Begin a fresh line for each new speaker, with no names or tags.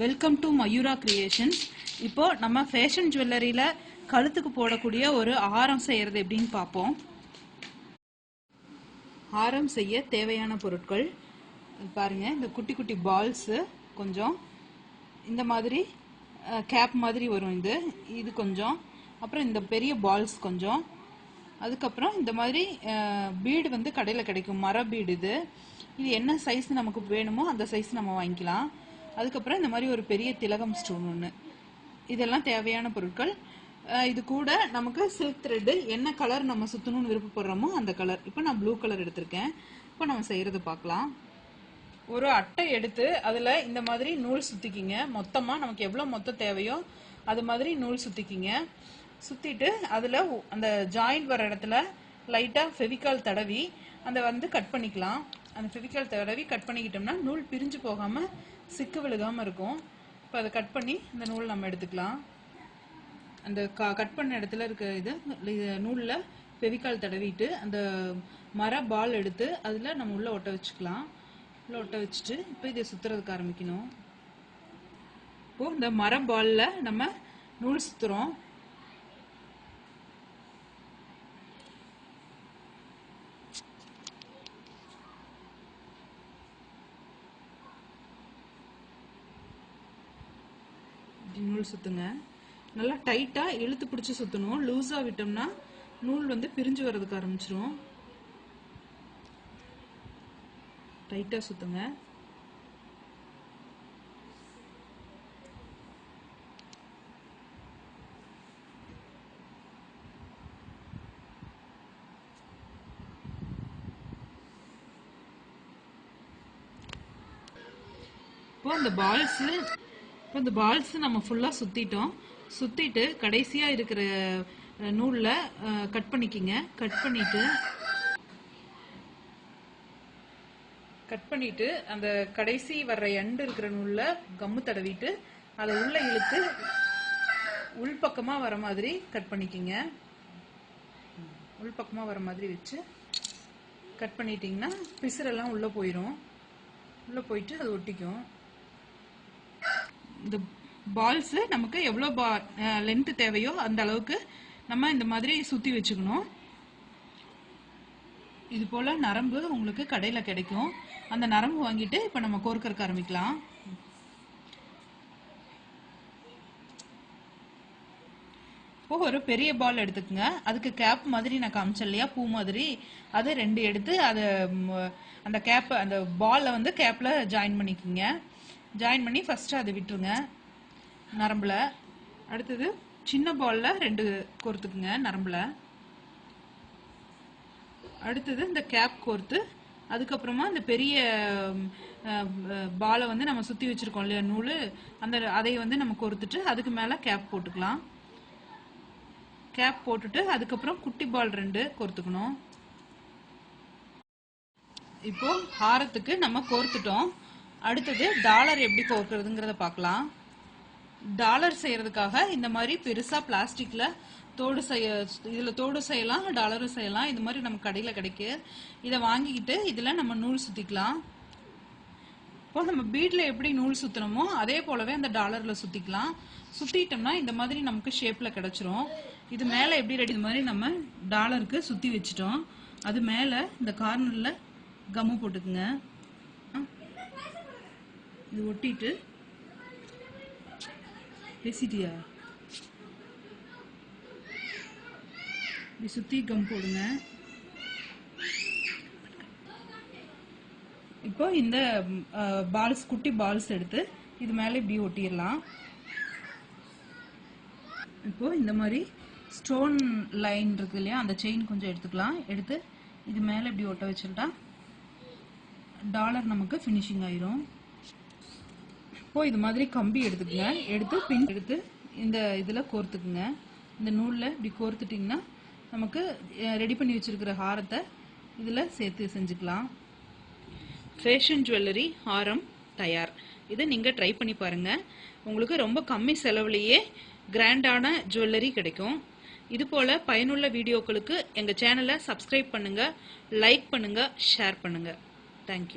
Welcome to Mayura creations இப்போ நம்ம fashion ஜுவல்லரியில கழுத்துக்கு போடக்கூடிய ஒரு ஆரம் செய்யறது எப்படின்னு பார்ப்போம். ஆரம் செய்ய தேவையான பொருட்கள். பாருங்கள் பாருங்க இந்த குட்டி குட்டி பால்ஸு கொஞ்சம். இந்த மாதிரி கேப் மாதிரி வரும் இது. இது கொஞ்சம். அப்புறம் இந்த பெரிய பால்ஸ் கொஞ்சம். அதுக்கப்புறம் இந்த மாதிரி பீடு வந்து கடையில் கிடைக்கும். மர பீடு இது. இது என்ன சைஸ் நமக்கு வேணுமோ அந்த சைஸ் நம்ம வாங்கிக்கலாம். அதுக்கப்புறம் இந்த மாதிரி ஒரு பெரிய திலகம் ஸ்டோன் ஒன்று இதெல்லாம் தேவையான பொருட்கள். இது கூட நமக்கு சில்க் த்ரெட்டு என்ன கலர் நம்ம சுற்றணும்னு விருப்பப்படுறோமோ அந்த கலர் இப்போ நான் ப்ளூ கலர் எடுத்திருக்கேன். இப்போ நம்ம செய்கிறது பார்க்கலாம். ஒரு அட்டை எடுத்து அதில் இந்த மாதிரி நூல் சுற்றிக்கிங்க மொத்தமாக நமக்கு எவ்வளோ மொத்தம் தேவையோ அது மாதிரி நூல் சுற்றிக்கிங்க சுற்றிட்டு அதில் அந்த ஜாயிண்ட் வர இடத்துல லைட்டாக ஃபெவிக்கால் தடவி அதை வந்து கட் பண்ணிக்கலாம். அந்த ஃபெவிக்கால் தடவி கட் பண்ணிக்கிட்டோம்னா நூல் பிரிஞ்சு போகாமல் சிக்கு விழுகாமல் இருக்கும். இப்போ அதை கட் பண்ணி இந்த நூல் நம்ம எடுத்துக்கலாம். அந்த க கட் பண்ண இடத்துல இருக்க இது நூலில் ஃபெவிக்கால் தடவிட்டு அந்த மர பால் எடுத்து அதில் நம்ம உள்ளே ஒட்ட வச்சுக்கலாம். உள்ளே ஒட்ட வச்சுட்டு இப்போ இதை சுற்றுறதுக்கு ஆரம்பிக்கணும். இப்போது இந்த மர பாலில் நம்ம நூல் சுற்றுறோம் இப்படி நூல் சுற்றுங்க நல்லா டைட்டாக இழுத்து பிடிச்சி சுற்றணும் லூஸாக விட்டோம்னா நூல் வந்து பிரிஞ்சு வர்றதுக்கு ஆரம்பிச்சிரும். டைட்டாக சுற்றுங்க இப்போ அந்த பால்ஸு அப்புறம் இந்த பால்ஸ் நம்ம ஃபுல்லாக சுற்றிட்டோம் சுற்றிட்டு கடைசியாக இருக்கிற நூலில் கட் பண்ணிக்கிங்க. கட் பண்ணிட்டு கட் பண்ணிட்டு அந்த கடைசி வர்ற எண்டு இருக்கிற நூலில் கம்மு தடவிட்டு அதை உள்ளே இழுத்து உள்பக்கமாக வர மாதிரி கட் பண்ணிக்கிங்க. உள்பக்கமாக வர மாதிரி வச்சு கட் பண்ணிட்டீங்கன்னா பிசுரெல்லாம் உள்ளே போயிடும் உள்ளே போயிட்டு அது ஒட்டிக்கும். இந்த பால்ஸு நமக்கு எவ்வளோ பா லென்த்து தேவையோ அந்த அளவுக்கு நம்ம இந்த மாதிரி சுற்றி வச்சுக்கணும். இது போல் நரம்பு உங்களுக்கு கடையில் கிடைக்கும். அந்த நரம்பு வாங்கிட்டு இப்போ நம்ம கோர்க்கறக்கு ஆரம்பிக்கலாம். இப்போ ஒரு பெரிய பால் எடுத்துக்கோங்க. அதுக்கு கேப் மாதிரி நான் காமிச்சேன் இல்லையா? பூ மாதிரி. அது ரெண்டு எடுத்து அதை அந்த கேப்பை அந்த பாலில் வந்து கேப்பில் ஜாயின் பண்ணிக்கோங்க. ஜாயின் பண்ணி ஃபஸ்ட்டு அதை விட்டுருங்க. நரம்பில். அடுத்தது சின்ன பாலில் ரெண்டு கோர்த்துக்குங்க நரம்பில். அடுத்தது இந்த கேப் கோர்த்து அதுக்கப்புறமா இந்த பெரிய பாலை வந்து நம்ம சுற்றி வச்சுருக்கோம் இல்லையா நூல்? அந்த அதை வந்து நம்ம கோர்த்துட்டு அதுக்கு மேலே கேப் போட்டுக்கலாம். கேப் போட்டுட்டு அதுக்கப்புறம் குட்டி பால் ரெண்டு கோர்த்துக்கணும். இப்போ ஹாரத்துக்கு நம்ம கோர்த்துட்டோம். அடுத்தது டாலர் எப்படி கோர்க்கறதுங்கிறத பார்க்கலாம். டாலர் செய்யறதுக்காக இந்த மாதிரி பெருசா பிளாஸ்டிக்ல தோடு செய்ய இதில் தோடு செய்யலாம் டாலரும் செய்யலாம். இது மாதிரி நம்ம கடையில் கிடைக்கு. இதை வாங்கிக்கிட்டு இதில் நம்ம நூல் சுற்றிக்கலாம் இப்போ நம்ம பீட்ல எப்படி நூல் சுத்தணுமோ அதே போலவே அந்த டாலரில் சுற்றிக்கலாம் சுற்றிட்டோம்னா இந்த மாதிரி நமக்கு ஷேப்பில் கிடைச்சிரும். இது மேலே எப்படி ரெடி இது மாதிரி நம்ம டாலருக்கு சுற்றி வச்சிட்டோம். அது மேலே இந்த கார்னரில் கம்மு போட்டுக்குங்க. இது ஒட்டிட்டு பேசிட்டியா? இப்படி சுத்தி கம் போடுங்க. இப்போ இந்த பால்ஸ் குட்டி பால்ஸ் எடுத்து இது மேலே இப்படி ஒட்டிடலாம். இப்போ இந்த மாதிரி ஸ்டோன் லைன் இருக்கு இல்லையா அந்த செயின் கொஞ்சம் எடுத்துக்கலாம். எடுத்து இது மேலே இப்படி ஒட்ட வச்சுட்டா டாலர் நமக்கு ஃபினிஷிங் ஆயிரும். இப்போ இது மாதிரி கம்பி எடுத்துக்கங்க. எடுத்து பின் எடுத்து இந்த இதில் கோர்த்துக்குங்க. இந்த நூலில் இப்படி கோர்த்துட்டிங்கன்னா நமக்கு ரெடி பண்ணி வச்சுருக்கிற ஹாரத்தை இதில் சேர்த்து செஞ்சுக்கலாம். ஃபேஷன் ஜுவல்லரி ஹாரம் தயார். இதை நீங்கள் ட்ரை பண்ணி பாருங்கள் உங்களுக்கு ரொம்ப கம்மி செலவுலேயே கிராண்டான ஜுவல்லரி கிடைக்கும். இது போல் பயனுள்ள வீடியோக்களுக்கு எங்கள் சேனலை சப்ஸ்கிரைப் பண்ணுங்கள் லைக் பண்ணுங்கள் ஷேர் பண்ணுங்கள் தேங்க்யூ